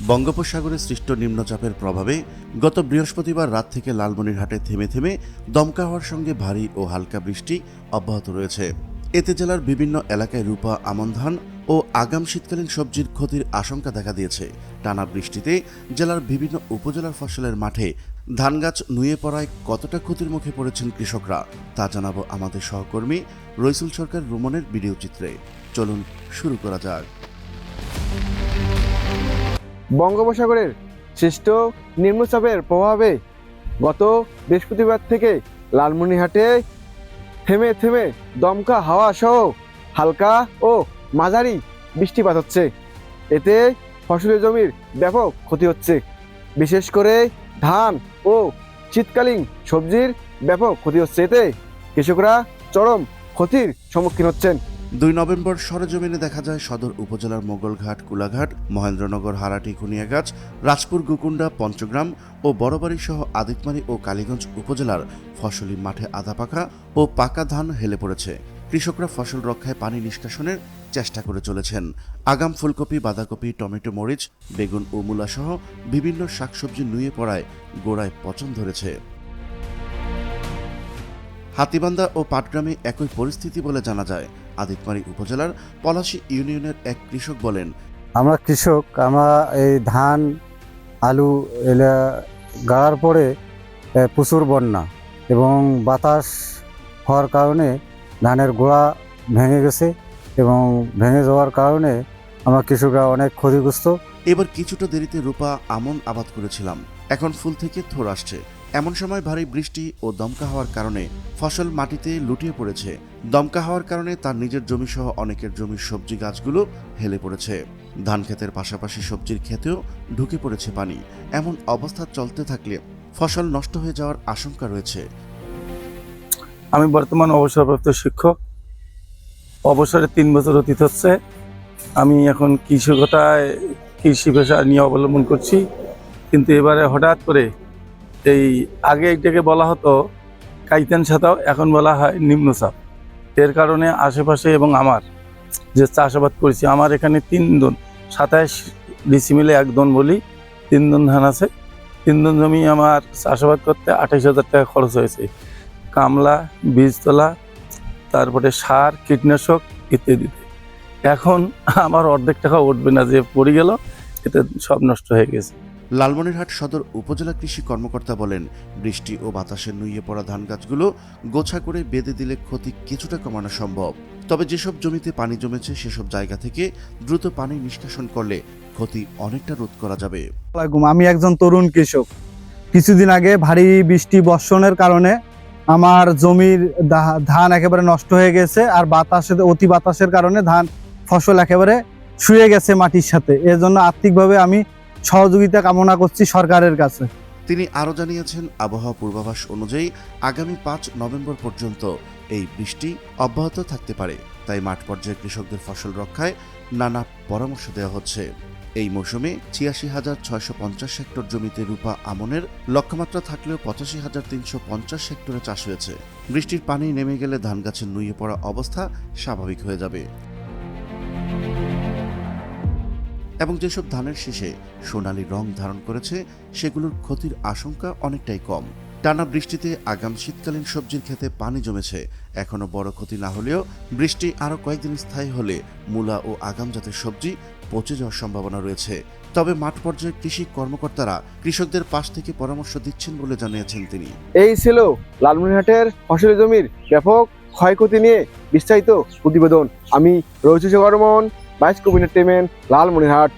বঙ্গোপসাগরে সৃষ্ট নিম্নচাপের প্রভাবে গত বৃহস্পতিবার রাত থেকে লালমনিরহাটে থেমে থেমে দমকা হওয়ার সঙ্গে ভারী ও হালকা বৃষ্টি অব্যাহত রয়েছে। এতে জেলার বিভিন্ন এলাকায় রূপা, আমন ধান ও আগাম শীতকালীন সবজির ক্ষতির আশঙ্কা দেখা দিয়েছে। টানা বৃষ্টিতে জেলার বিভিন্ন উপজেলার ফসলের মাঠে ধান গাছ নুয়ে পড়ায় কতটা ক্ষতির মুখে পড়েছেন কৃষকরা, তা জানাব আমাদের সহকর্মী রইসুল সরকার রোমনের ভিডিও চিত্রে। চলুন, শুরু করা যাক। বঙ্গোপসাগরের সৃষ্ট নিম্নচাপের প্রভাবে গত বৃহস্পতিবার থেকে লালমনিরহাটে থেমে থেমে দমকা হাওয়া সহ হালকা ও মাঝারি বৃষ্টিপাত হচ্ছে। এতে ফসলের জমির ব্যাপক ক্ষতি হচ্ছে। বিশেষ করে ধান ও শীতকালীন সবজির ব্যাপক ক্ষতি হচ্ছে। এতে কৃষকরা চরম ক্ষতির সম্মুখীন হচ্ছেন। দুই নভেম্বর সরেজমিনে দেখা যায় সদর উপজেলার মোগলঘাট, কুলাঘাট, মহেন্দ্রনগর, হারাটি, খুনিয়াগাছ, রাজপুর, গুকুন্ডা, পঞ্চগ্রাম ও বড়বাড়ি সহ আদিতমারি ও কালীগঞ্জ উপজেলার ফসলি মাঠে আধা পাকা ও পাকা ধান হেলে পড়েছে। কৃষকরা ফসল রক্ষায় পানি নিষ্কাশনের চেষ্টা করে চলেছেন। আগাম ফুলকপি, বাঁধাকপি, টমেটো, মরিচ, বেগুন ও মূলা সহ বিভিন্ন শাকসবজি নুয়ে পড়ায় গোড়ায় পচন ধরেছে। হাতিবান্ধা ও পাটগ্রামে একই পরিস্থিতি বলে জানা যায়। আদিতমারি উপজেলার পলাশী ইউনিয়নের এক কৃষক বলেন আমরা কৃষক আমরা এই ধান আলু এলা গাড়ার পরে প্রচুর বন্যা এবং বাতাস হওয়ার কারণে ধানের গোড়া ভেঙে গেছে এবং ভেঙে যাওয়ার কারণে আমরা কৃষকরা অনেক ক্ষতিগ্রস্ত। এবার কিছুটা দেরিতে রূপা আমন আবাদ করেছিলাম। এখন ফুল থেকে থোর আসছে। এমন সময় ভারী বৃষ্টি ও দমকা হওয়ার কারণে ফসল মাটিতে লুটিয়ে পড়েছে। দমকা হওয়ার কারণে তার নিজের জমি সহ অনেকের জমির সবজি গাছগুলো হেলে পড়েছে। ধান ক্ষেতের পাশাপাশি সবজির ক্ষেতেও ঢুকে পড়েছে পানি। এমন অবস্থা চলতে থাকলে ফসল নষ্ট হয়ে যাওয়ার আশঙ্কা রয়েছে। আমি বর্তমান অবসরপ্রাপ্ত শিক্ষক। অবসরে তিন বছর অতীত হচ্ছে। আমি এখন কৃষকতায় কৃষি পেশা নিয়ে অবলম্বন করছি। কিন্তু এবারে হঠাৎ করে এই আগে এটাকে বলা হতো কাইতেন ছাতাও, এখন বলা হয় নিম্নচাপ এর কারণে আশেপাশে এবং আমার যে চাষাবাদ করেছি, আমার এখানে তিন দন সাতাশ ডিসি মিলে এক দন বলি, তিন দন ধান আছে। তিন দন জমি আমার চাষাবাদ করতে আঠাইশ হাজার টাকা খরচ হয়েছে। কামলা, বীজতলা, তারপরে সার, কীটনাশক ইত্যাদিতে। এখন আমার অর্ধেক টাকা উঠবে না যে পড়ে গেল, এতে সব নষ্ট হয়ে গেছে। লালমনিরহাট সদর উপজেলা কৃষি কর্মকর্তা বলেন, বৃষ্টি ও বাতাসে নুইয়ে পড়া ধান গাছগুলো গোছা করে বেঁধে দিলে ক্ষতি কিছুটা কমানো সম্ভব। তবে যেসব জমিতে পানি জমেছে, সেসব জায়গা থেকে দ্রুত পানি নিষ্কাশন করলে ক্ষতি অনেকটা রোধ করা যাবে। আমি একজন তরুণ কৃষক। কিছুদিন আগে ভারী বৃষ্টি বর্ষণের কারণে আমার জমির ধান একেবারে নষ্ট হয়ে গেছে আর বাতাসে, অতি বাতাসের কারণে ধান ফসল একেবারে শুয়ে গেছে মাটির সাথে। এর জন্য আর্থিকভাবে আমি সহযোগিতা কামনা করছি সরকারের কাছে। তিনি আরও জানিয়েছেন, আবহাওয়া পূর্বাভাস অনুযায়ী আগামী পাঁচ নভেম্বর পর্যন্ত এই বৃষ্টি অব্যাহত থাকতে পারে। তাই মাঠ পর্যায়ে কৃষকদের ফসল রক্ষায় নানা পরামর্শ দেওয়া হচ্ছে। এই মৌসুমে ছিয়াশি হাজার ছয়শো পঞ্চাশ হেক্টর জমিতে রূপা আমনের লক্ষ্যমাত্রা থাকলেও পঁচাশি হাজার তিনশো পঞ্চাশ হেক্টরে চাষ হয়েছে। বৃষ্টির পানি নেমে গেলে ধান গাছের নুয়ে পড়া অবস্থা স্বাভাবিক হয়ে যাবে। এবং যেসব ধানের শেষে সোনালি রং ধারণ করেছে, সেগুলোর ক্ষতির আশঙ্কা অনেকটাই কম। টানা বৃষ্টিতে আগাম শীতকালীন সবজির ক্ষেতে পানি জমেছে। এখনও বড় ক্ষতি না হলেও বৃষ্টি আরও কয়েকদিন স্থায়ী হলে মূলা ও আগাম জাতের সবজি পচে যাওয়ার সম্ভাবনা রয়েছে। তবে মাঠ পর্যায়ে কৃষি কর্মকর্তারা কৃষকদের পাশ থেকে পরামর্শ দিচ্ছেন বলে জানিয়েছেন তিনি। এই ছিল লালমনিরহাটের ফসলি জমির ব্যাপক ক্ষয়ক্ষতি নিয়ে বিস্তারিত প্রতিবেদন। আমি রয়েছে বর্মন বাইশ কবিনেট টেমেন লালমনিরহাট।